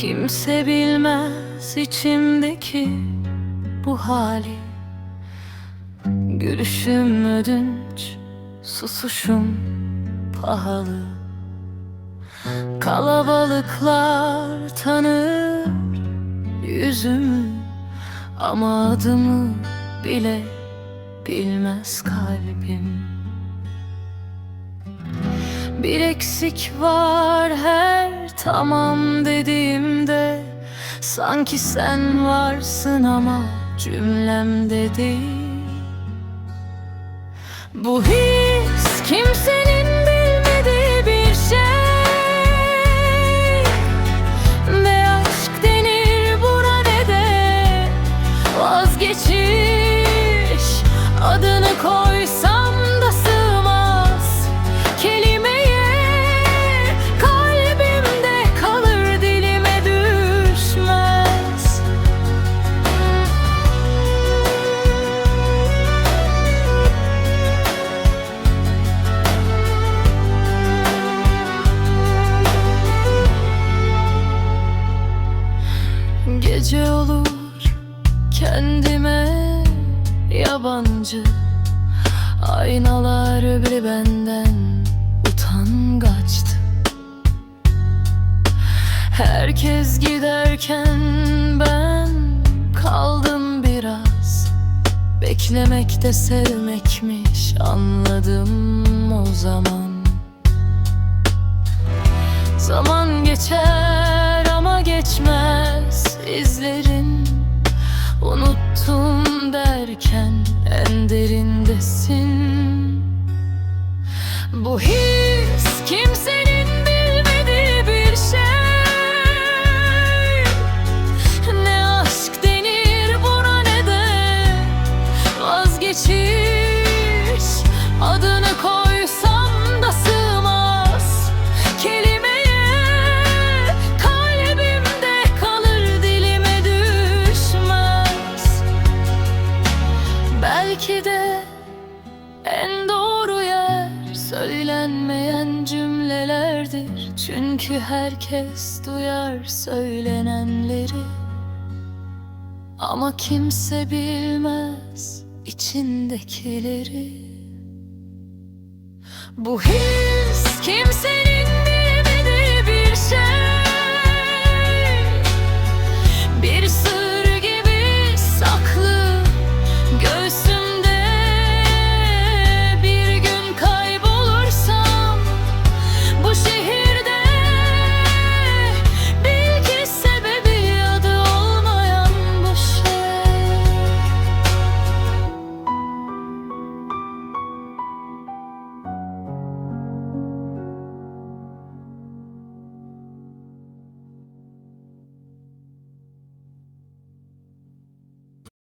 Kimse bilmez içimdeki bu hali. Gülüşüm ödünç, susuşum pahalı. Kalabalıklar tanır yüzümü Ama adımı bile bilmez kalbim Bir eksik var her tamam dediğimde. Sanki sen varsın ama cümlemde değil Bu his kimsenin bilmediği bir şey. Ne aşk denir buna ne de vazgeçiş. Adını koysam yabancı. Aynalar bile benden utangaçtı. Herkes giderken ben kaldım biraz. Beklemek de sevmekmiş anladım o zaman. Zaman geçer ama geçmez izlerin derken en derindesin. Bu his Belki de en doğru yer söylenmeyen cümlelerdir. Çünkü herkes duyar söylenenleri. Ama kimse bilmez içindekileri. Bu his kimsenin